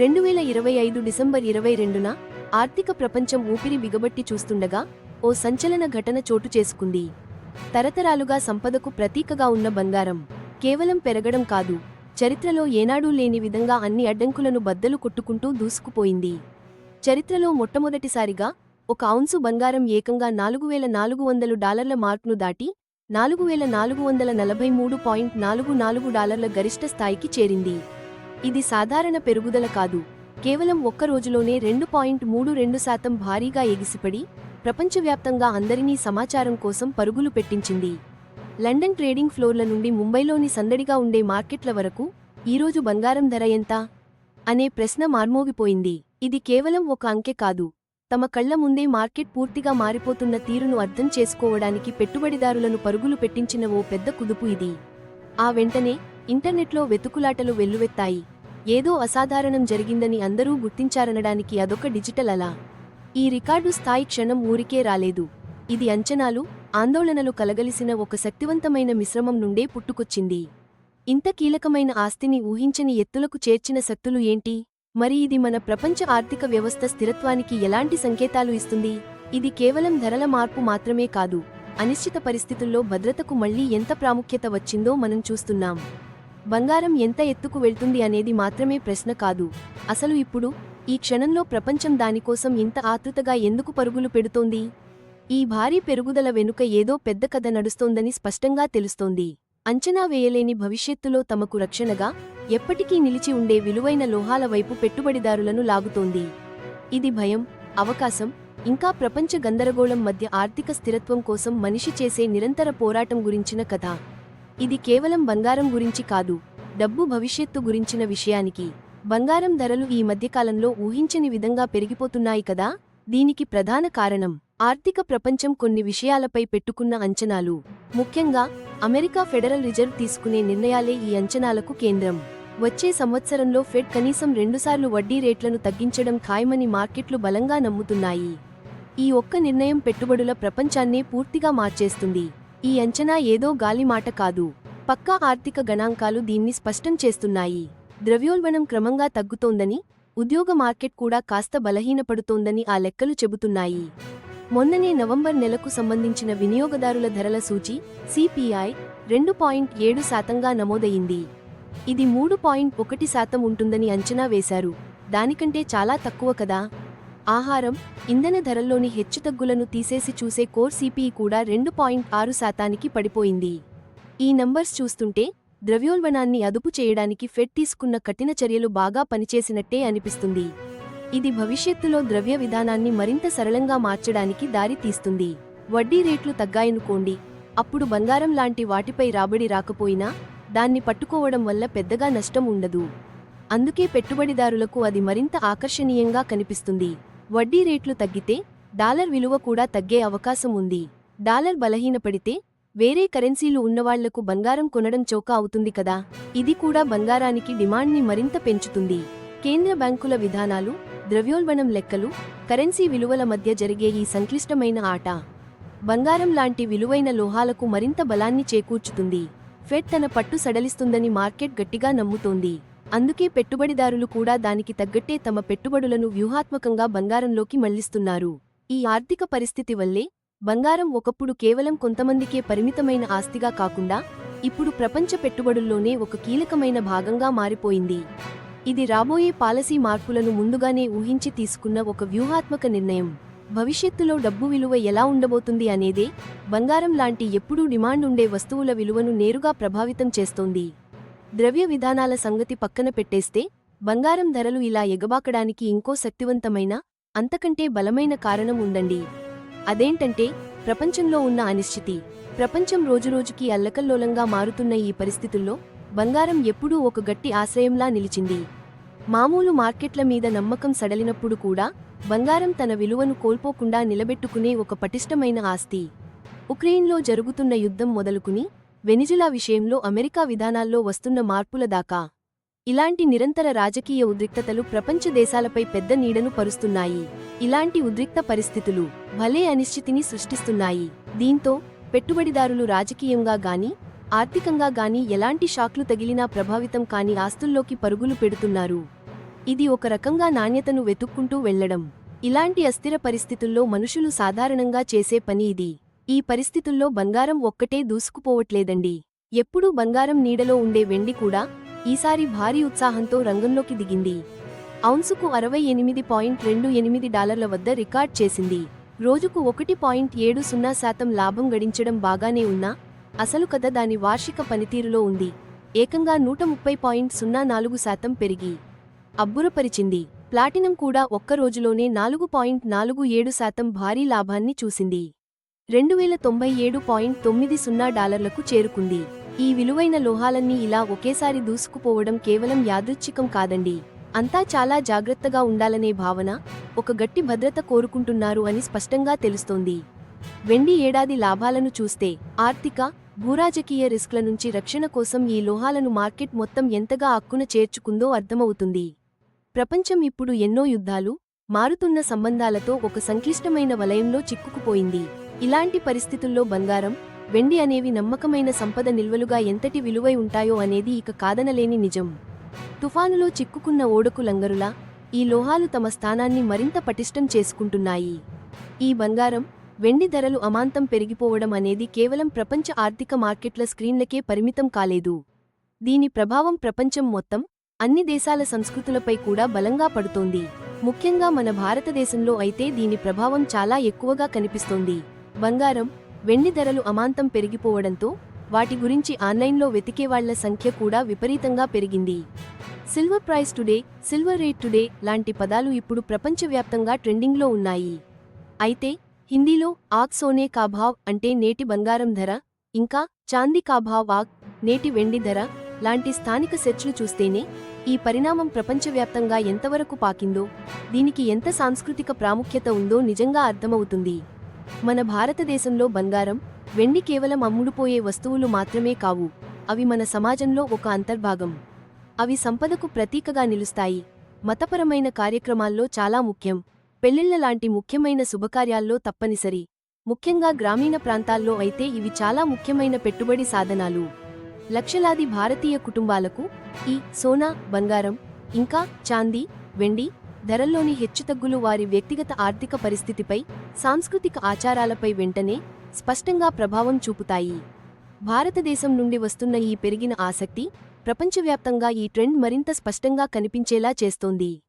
రెండు వేల ఇరవై ఐదు డిసెంబర్ ఇరవై రెండున ఆర్థిక ప్రపంచం ఊపిరి బిగబట్టి చూస్తుండగా ఓ సంచలన ఘటన చోటు చేసుకుంది. తరతరాలుగా సంపదకు ప్రతీకగా ఉన్న బంగారం కేవలం పెరగడం కాదు చరిత్రలో ఏనాడూ లేని విధంగా అన్ని అడ్డంకులను బద్దలు కొట్టుకుంటూ దూసుకుపోయింది. చరిత్రలో మొట్టమొదటిసారిగా ఒక ఔన్సు బంగారం ఏకంగా నాలుగు వేల నాలుగు వందలు డాలర్ల మార్క్ను దాటి నాలుగు వేల నాలుగు వందల నలభై మూడు పాయింట్ నాలుగు నాలుగు డాలర్ల గరిష్ట స్థాయికి చేరింది. ఇది సాధారణ పెరుగుదల కాదు. కేవలం ఒక్క రోజులోనే రెండు పాయింట్ మూడు రెండు శాతం భారీగా ఎగిసిపడి ప్రపంచవ్యాప్తంగా అందరినీ సమాచారం కోసం పరుగులు పెట్టించింది. లండన్ ట్రేడింగ్ ఫ్లోర్ల నుండి ముంబైలోని సందడిగా ఉండే మార్కెట్ల వరకు ఈరోజు బంగారం ధర ఎంత? అనే ప్రశ్న మార్మోగిపోయింది. ఇది కేవలం ఒక అంకె కాదు. తమ కళ్ళ ముందే మార్కెట్ పూర్తిగా మారిపోతున్న తీరును అర్థం చేసుకోవడానికి పెట్టుబడిదారులను పరుగులు పెట్టించిన ఓ పెద్ద కుదుపు ఇది. ఆ వెంటనే ఇంటర్నెట్లో వెతుకులాటలు వెల్లువెత్తాయి. ఏదో అసాధారణం జరిగిందని అందరూ గుర్తించారనడానికి అదొక డిజిటల్ అలా. ఈ రికార్డు స్థాయి క్షణం ఊరికే రాలేదు. ఇది అంచనాలు ఆందోళనలు కలగలిసిన ఒక శక్తివంతమైన మిశ్రమం నుండే పుట్టుకొచ్చింది. ఇంత కీలకమైన ఆస్తిని ఊహించని ఎత్తులకు చేర్చిన శక్తులు ఏంటి? మరి ఇది మన ప్రపంచ ఆర్థిక వ్యవస్థ స్థిరత్వానికి ఎలాంటి సంకేతాలు ఇస్తుంది? ఇది కేవలం ధరల మార్పు మాత్రమే కాదు అనిశ్చిత పరిస్థితుల్లో భద్రతకు మళ్ళీ ఎంత ప్రాముఖ్యత వచ్చిందో మనం చూస్తున్నాం. బంగారం ఎంత ఎత్తుకు వెళ్తుంది అనేది మాత్రమే ప్రశ్న కాదు. అసలు ఇప్పుడు ఈ క్షణంలో ప్రపంచం దానికోసం ఇంత ఆతృతగా ఎందుకు పరుగులు పెడుతోంది? ఈ భారీ పెరుగుదల వెనుక ఏదో పెద్ద కథ నడుస్తోందని స్పష్టంగా తెలుస్తోంది. అంచనా వేయలేని భవిష్యత్తులో తమకు రక్షణగా ఎప్పటికీ నిలిచి ఉండే విలువైన లోహాల వైపు పెట్టుబడిదారులను లాగుతోంది. ఇది భయం అవకాశం ఇంకా ప్రపంచ గందరగోళం మధ్య ఆర్థిక స్థిరత్వం కోసం మనిషి చేసే నిరంతర పోరాటం గురించిన కథ. ఇది కేవలం బంగారం గురించి కాదు డబ్బు భవిష్యత్తు గురించిన విషయానికి. బంగారం ధరలు ఈ మధ్యకాలంలో ఊహించని విధంగా పెరిగిపోతున్నాయి కదా? దీనికి ప్రధాన కారణం ఆర్థిక ప్రపంచం కొన్ని విషయాలపై పెట్టుకున్న అంచనాలు. ముఖ్యంగా అమెరికా ఫెడరల్ రిజర్వ్ తీసుకునే నిర్ణయాలే ఈ అంచనాలకు కేంద్రం. వచ్చే సంవత్సరంలో ఫెడ్ కనీసం రెండుసార్లు వడ్డీ రేట్లను తగ్గించడం ఖాయమని మార్కెట్లు బలంగా నమ్ముతున్నాయి. ఈ ఒక్క నిర్ణయం పెట్టుబడుల ప్రపంచాన్నే పూర్తిగా మార్చేస్తుంది. ఈ అంచనా ఏదో గాలి మాట కాదు. పక్కా ఆర్థిక గణాంకాలు దీన్ని స్పష్టం చేస్తున్నాయి. ద్రవ్యోల్బణం క్రమంగా తగ్గుతోందని ఉద్యోగ మార్కెట్ కూడా కాస్త బలహీనపడుతోందని ఆ లెక్కలు చెబుతున్నాయి. మొన్ననే నవంబర్ నెలకు సంబంధించిన వినియోగదారుల ధరల సూచి సిపిఐ రెండు పాయింట్ ఏడు శాతంగా నమోదయింది. ఇది మూడు పాయింట్ ఒకటి శాతం ఉంటుందని అంచనా వేశారు. దానికంటే చాలా తక్కువ కదా? ఆహారం ఇంధన ధరల్లోని హెచ్చుతగ్గులను తీసేసి చూసే కోర్ సిపిఈ కూడా రెండు పాయింట్ ఆరు శాతానికి పడిపోయింది. ఈ నంబర్స్ చూస్తుంటే ద్రవ్యోల్బణాన్ని అదుపు చేయడానికి ఫెడ్ తీసుకున్న కఠిన చర్యలు బాగా పనిచేసినట్టే అనిపిస్తుంది. ఇది భవిష్యత్తులో ద్రవ్య విధానాన్ని మరింత సరళంగా మార్చడానికి దారి తీస్తుంది. వడ్డీ రేట్లు తగ్గాయనుకోండి అప్పుడు బంగారం లాంటి వాటిపై రాబడి రాకపోయినా దాన్ని పట్టుకోవడం వల్ల పెద్దగా నష్టం ఉండదు. అందుకే పెట్టుబడిదారులకు అది మరింత ఆకర్షణీయంగా కనిపిస్తుంది. వడ్డీ రేట్లు తగ్గితే డాలర్ విలువ కూడా తగ్గే అవకాశం ఉంది. డాలర్ బలహీనపడితే వేరే కరెన్సీలు ఉన్నవాళ్ళకు బంగారం కొనడం చౌక అవుతుంది కదా. ఇది కూడా బంగారానికి డిమాండ్ని మరింత పెంచుతుంది. కేంద్ర బ్యాంకుల విధానాలు ద్రవ్యోల్బణం లెక్కలు కరెన్సీ విలువల మధ్య జరిగే ఈ సంక్లిష్టమైన ఆట బంగారం లాంటి విలువైన లోహాలకు మరింత బలాన్ని చేకూర్చుతుంది. ఫెడ్ తన పట్టు సడలిస్తుందని మార్కెట్ గట్టిగా నమ్ముతోంది. అందుకే పెట్టుబడిదారులు కూడా దానికి తగ్గట్టే తమ పెట్టుబడులను వ్యూహాత్మకంగా బంగారంలోకి మళ్ళిస్తున్నారు. ఈ ఆర్థిక పరిస్థితి వల్లే బంగారం ఒకప్పుడు కేవలం కొంతమందికే పరిమితమైన ఆస్తిగా కాకుండా ఇప్పుడు ప్రపంచ పెట్టుబడుల్లోనే ఒక కీలకమైన భాగంగా మారిపోయింది. ఇది రాబోయే పాలసీ మార్పులను ముందుగానే ఊహించి తీసుకున్న ఒక వ్యూహాత్మక నిర్ణయం. భవిష్యత్తులో డబ్బు విలువ ఎలా ఉండబోతుంది అనేదే బంగారం లాంటి ఎప్పుడూ డిమాండ్ ఉండే వస్తువుల విలువను నేరుగా ప్రభావితం చేస్తోంది. ద్రవ్య విధానాల సంగతి పక్కన పెట్టేస్తే బంగారం ధరలు ఇలా ఎగబాకడానికి ఇంకో శక్తివంతమైన అంతకంటే బలమైన కారణం ఉందండి. అదేంటంటే ప్రపంచంలో ఉన్న అనిశ్చితి ప్రపంచం రోజురోజుకీ అల్లకల్లోలంగా మారుతున్న ఈ పరిస్థితుల్లో బంగారం ఎప్పుడూ ఒక గట్టి ఆశ్రయంలా నిలిచింది. మామూలు మార్కెట్ల మీద నమ్మకం సడలినప్పుడు కూడా బంగారం తన విలువను కోల్పోకుండా నిలబెట్టుకునే ఒక పటిష్టమైన ఆస్తి. ఉక్రెయిన్లో జరుగుతున్న యుద్ధం మొదలుకుని వెనిజులా విషయంలో అమెరికా విధానాల్లో వస్తున్న మార్పుల దాకా ఇలాంటి నిరంతర రాజకీయ ఉద్రిక్తతలు ప్రపంచ దేశాలపై పెద్ద నీడను పరుస్తున్నాయి. ఇలాంటి ఉద్రిక్త పరిస్థితులు భలే అనిశ్చితిని సృష్టిస్తున్నాయి. దీంతో పెట్టుబడిదారులు రాజకీయంగా గాని ఆర్థికంగా గాని ఎలాంటి షాక్లు తగిలినా ప్రభావితం కాని ఆస్తుల్లోకి పరుగులు పెడుతున్నారు. ఇది ఒక రకంగా నాణ్యతను వెతుక్కుంటూ వెళ్ళడం ఇలాంటి అస్థిర పరిస్థితుల్లో మనుషులు సాధారణంగా చేసే పని ఇది. ఈ పరిస్థితుల్లో బంగారం ఒక్కటే దూసుకుపోవట్లేదండి. ఎప్పుడూ బంగారం నీడలో ఉండే వెండి కూడా ఈసారి భారీ ఉత్సాహంతో రంగంలోకి దిగింది. ఔన్సుకు అరవై ఎనిమిది పాయింట్ రెండు ఎనిమిది డాలర్ల వద్ద రికార్డ్ చేసింది. రోజుకు ఒకటి పాయింట్ ఏడు సున్నా శాతం లాభం గడించడం బాగానే ఉన్నా అసలు కథ దాని వార్షిక పనితీరులో ఉంది. ఏకంగా నూట ముప్పై పాయింట్ సున్నా నాలుగు శాతం పెరిగి అబ్బురపరిచింది. ప్లాటినం కూడా ఒక్క రోజులోనే నాలుగు పాయింట్ నాలుగు ఏడు శాతం భారీ లాభాన్ని చూసింది. రెండు వేల తొంభై ఏడు పాయింట్ తొమ్మిది సున్నా డాలర్లకు చేరుకుంది. ఈ విలువైన లోహాలన్నీ ఇలా ఒకేసారి దూసుకుపోవడం కేవలం యాదృచ్ఛికం కాదండి. అంతా చాలా జాగ్రత్తగా ఉండాలనే భావన ఒక గట్టి భద్రత కోరుకుంటున్నారు అని స్పష్టంగా తెలుస్తోంది. వెండి ఏడాది లాభాలను చూస్తే ఆర్థిక భూరాజకీయ రిస్క్ల నుంచి రక్షణ కోసం ఈ లోహాలను మార్కెట్ మొత్తం ఎంతగా అక్కున చేర్చుకుందో అర్థమవుతుంది. ప్రపంచం ఇప్పుడు ఎన్నో యుద్ధాలు మారుతున్న సంబంధాలతో ఒక సంక్లిష్టమైన వలయంలో చిక్కుకుపోయింది. ఇలాంటి పరిస్థితుల్లో బంగారం వెండి అనేవి నమ్మకమైన సంపద నిల్వలుగా ఎంతటి విలువై ఉంటాయో అనేది ఇక కాదనలేని నిజం. తుఫానులో చిక్కుకున్న ఓడకు లంగరులా ఈ లోహాలు తమ స్థానాన్ని మరింత పటిష్టం చేసుకుంటున్నాయి. ఈ బంగారం వెండి ధరలు అమాంతం పెరిగిపోవడం అనేది కేవలం ప్రపంచ ఆర్థిక మార్కెట్ల స్క్రీన్లకే పరిమితం కాలేదు. దీని ప్రభావం ప్రపంచం మొత్తం అన్ని దేశాల సంస్కృతులపై కూడా బలంగా పడుతోంది. ముఖ్యంగా మన భారతదేశంలో అయితే దీని ప్రభావం చాలా ఎక్కువగా కనిపిస్తోంది. బంగారం వెండి ధరలు అమాంతం పెరిగిపోవడంతో వాటి గురించి ఆన్లైన్లో వెతికేవాళ్ళ సంఖ్య కూడా విపరీతంగా పెరిగింది. Silver price today silver rate today లాంటి పదాలు ఇప్పుడు ప్రపంచవ్యాప్తంగా ట్రెండింగ్లో ఉన్నాయి. అయితే హిందీలో ఆక్ సోనే కాభావ్ అంటే నేటి బంగారం ధర ఇంకా చాందీ కాభావ్ ఆక్ నేటి వెండి ధర లాంటి స్థానిక సెర్చ్లు చూస్తేనే ఈ పరిణామం ప్రపంచవ్యాప్తంగా ఎంతవరకు పాకిందో దీనికి ఎంత సాంస్కృతిక ప్రాముఖ్యత ఉందో నిజంగా అర్థమవుతుంది. మన భారతదేశంలో బంగారం వెండి కేవలం అమ్ముడుపోయే వస్తువులు మాత్రమే కావు. అవి మన సమాజంలో ఒక అంతర్భాగం. అవి సంపదకు ప్రతీకగా నిలుస్తాయి. మతపరమైన కార్యక్రమాల్లో చాలా ముఖ్యం. పెళ్ళిళ్ళ లాంటి ముఖ్యమైన శుభకార్యాల్లో తప్పనిసరి. ముఖ్యంగా గ్రామీణ ప్రాంతాల్లో అయితే ఇవి చాలా ముఖ్యమైన పెట్టుబడి సాధనాలు. లక్షలాది భారతీయ కుటుంబాలకు ఈ సోనా బంగారం ఇంకా చాందీ వెండి ధరల్లోని హెచ్చుతగ్గులు వారి వ్యక్తిగత ఆర్థిక పరిస్థితిపై సాంస్కృతిక ఆచారాలపై వెంటనే స్పష్టంగా ప్రభావం చూపుతాయి. భారతదేశం నుండి వస్తున్న ఈ పెరిగిన ఆసక్తి ప్రపంచవ్యాప్తంగా ఈ ట్రెండ్ మరింత స్పష్టంగా కనిపించేలా చేస్తోంది.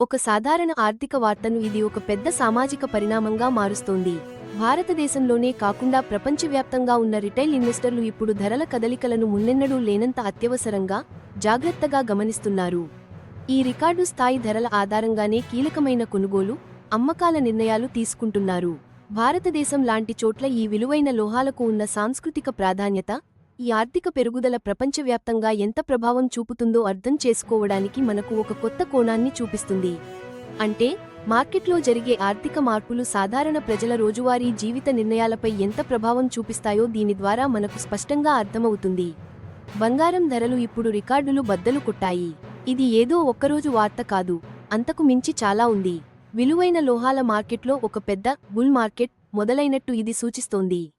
ఒక సాధారణ ఆర్థిక వార్తను ఇది ఒక పెద్ద సామాజిక పరిణామంగా మారుస్తోంది. భారతదేశంలోనే కాకుండా ప్రపంచవ్యాప్తంగా ఉన్న రిటైల్ ఇన్వెస్టర్లు ఇప్పుడు ధరల కదలికలను మున్నెన్నడూ లేనంత అత్యవసరంగా జాగ్రత్తగా గమనిస్తున్నారు. ఈ రికార్డు స్థాయి ధరల ఆధారంగానే కీలకమైన కొనుగోలు అమ్మకాల నిర్ణయాలు తీసుకుంటున్నారు. భారతదేశం లాంటి చోట్ల ఈ విలువైన లోహాలకు ఉన్న సాంస్కృతిక ప్రాధాన్యత ఈ ఆర్థిక పెరుగుదల ప్రపంచవ్యాప్తంగా ఎంత ప్రభావం చూపుతుందో అర్థం చేసుకోవడానికి మనకు ఒక కొత్త కోణాన్ని చూపిస్తుంది. అంటే మార్కెట్లో జరిగే ఆర్థిక మార్పులు సాధారణ ప్రజల రోజువారీ జీవిత నిర్ణయాలపై ఎంత ప్రభావం చూపిస్తాయో దీని ద్వారా మనకు స్పష్టంగా అర్థమవుతుంది. బంగారం ధరలు ఇప్పుడు రికార్డులు బద్దలు కొట్టాయి. ఇది ఏదో ఒక్కరోజు వార్త కాదు. అంతకు మించి చాలా ఉంది. విలువైన లోహాల మార్కెట్లో ఒక పెద్ద బుల్ మార్కెట్ మొదలైనట్టు ఇది సూచిస్తోంది.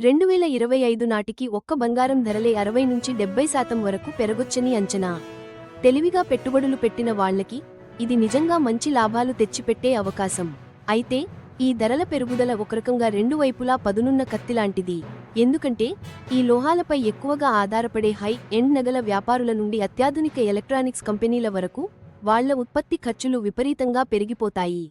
రెండు వేల ఇరవై ఐదు నాటికి ఒక్క బంగారం ధరలే అరవై నుంచి డెబ్బై శాతం వరకు పెరగొచ్చని అంచనా. తెలివిగా పెట్టుబడులు పెట్టిన వాళ్ళకి ఇది నిజంగా మంచి లాభాలు తెచ్చిపెట్టే అవకాశం. అయితే ఈ ధరల పెరుగుదల ఒకరకంగా రెండు వైపులా పదునున్న కత్తిలాంటిది ఎందుకంటే ఈ లోహాలపై ఎక్కువగా ఆధారపడే హై ఎండ్ నగల వ్యాపారుల నుండి అత్యాధునిక ఎలక్ట్రానిక్స్ కంపెనీల వరకు వాళ్ళ ఉత్పత్తి ఖర్చులు విపరీతంగా పెరిగిపోతాయి.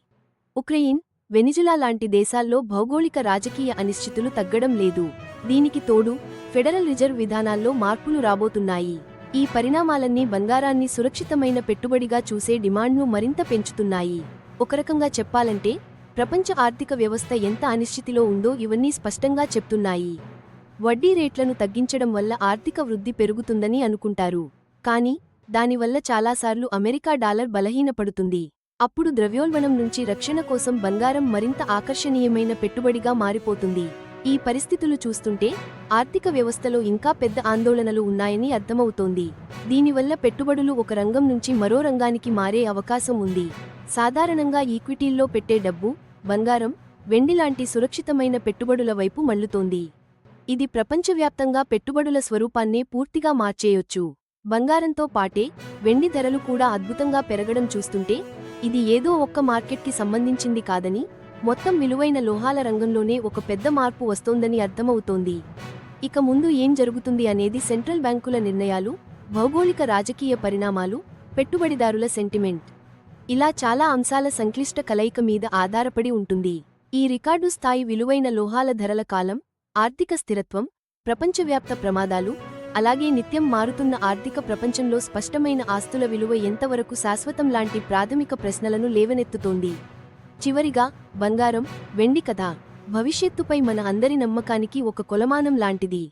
ఉక్రెయిన్ వెనిజులా లాంటి దేశాల్లో భౌగోళిక రాజకీయ అనిశ్చితులు తగ్గడం లేదు. దీనికి తోడు ఫెడరల్ రిజర్వ్ విధానాల్లో మార్పులు రాబోతున్నాయి. ఈ పరిణామాలన్నీ బంగారాన్ని సురక్షితమైన పెట్టుబడిగా చూసే డిమాండ్ను మరింత పెంచుతున్నాయి. ఒక రకంగా చెప్పాలంటే ప్రపంచ ఆర్థిక వ్యవస్థ ఎంత అనిశ్చితిలో ఉందో ఇవన్నీ స్పష్టంగా చెప్తున్నాయి. వడ్డీ రేట్లను తగ్గించడం వల్ల ఆర్థిక వృద్ధి పెరుగుతుందని అనుకుంటారు. కానీ దానివల్ల చాలాసార్లు అమెరికా డాలర్ బలహీనపడుతుంది. అప్పుడు ద్రవ్యోల్బణం నుంచి రక్షణ కోసం బంగారం మరింత ఆకర్షణీయమైన పెట్టుబడిగా మారిపోతుంది. ఈ పరిస్థితులు చూస్తుంటే ఆర్థిక వ్యవస్థలో ఇంకా పెద్ద ఆందోళనలు ఉన్నాయని అర్థమవుతోంది. దీనివల్ల పెట్టుబడులు ఒక రంగం నుంచి మరో రంగానికి మారే అవకాశం ఉంది. సాధారణంగా ఈక్విటీల్లో పెట్టే డబ్బు బంగారం వెండి లాంటి సురక్షితమైన పెట్టుబడుల వైపు మళ్ళుతోంది ఇది ప్రపంచవ్యాప్తంగా పెట్టుబడుల స్వరూపాన్నే పూర్తిగా మార్చేయొచ్చు. బంగారంతో పాటే వెండి ధరలు కూడా అద్భుతంగా పెరగడం చూస్తుంటే ఇది ఏదో ఒక్క మార్కెట్కి సంబంధించింది కాదని మొత్తం విలువైన లోహాల రంగంలోనే ఒక పెద్ద మార్పు వస్తోందని అర్థమవుతోంది. ఇక ముందు ఏం జరుగుతుంది అనేది సెంట్రల్ బ్యాంకుల నిర్ణయాలు భౌగోళిక రాజకీయ పరిణామాలు పెట్టుబడిదారుల సెంటిమెంట్. ఇలా చాలా అంశాల సంక్లిష్ట కలయిక మీద ఆధారపడి ఉంటుంది. ఈ రికార్డు స్థాయి విలువైన లోహాల ధరల కాలం ఆర్థిక స్థిరత్వం ప్రపంచవ్యాప్త ప్రమాదాలు అలాగే నిత్యం మారుతున్న ఆర్థిక ప్రపంచంలో స్పష్టమైన ఆస్తుల విలువ ఎంతవరకు శాశ్వతం లాంటి ప్రాథమిక ప్రశ్నలను లేవనెత్తుతోంది. చివరిగా బంగారం వెండి కథ. భవిష్యత్తుపై మన అందరి నమ్మకానికి ఒక కొలమానం లాంటిది.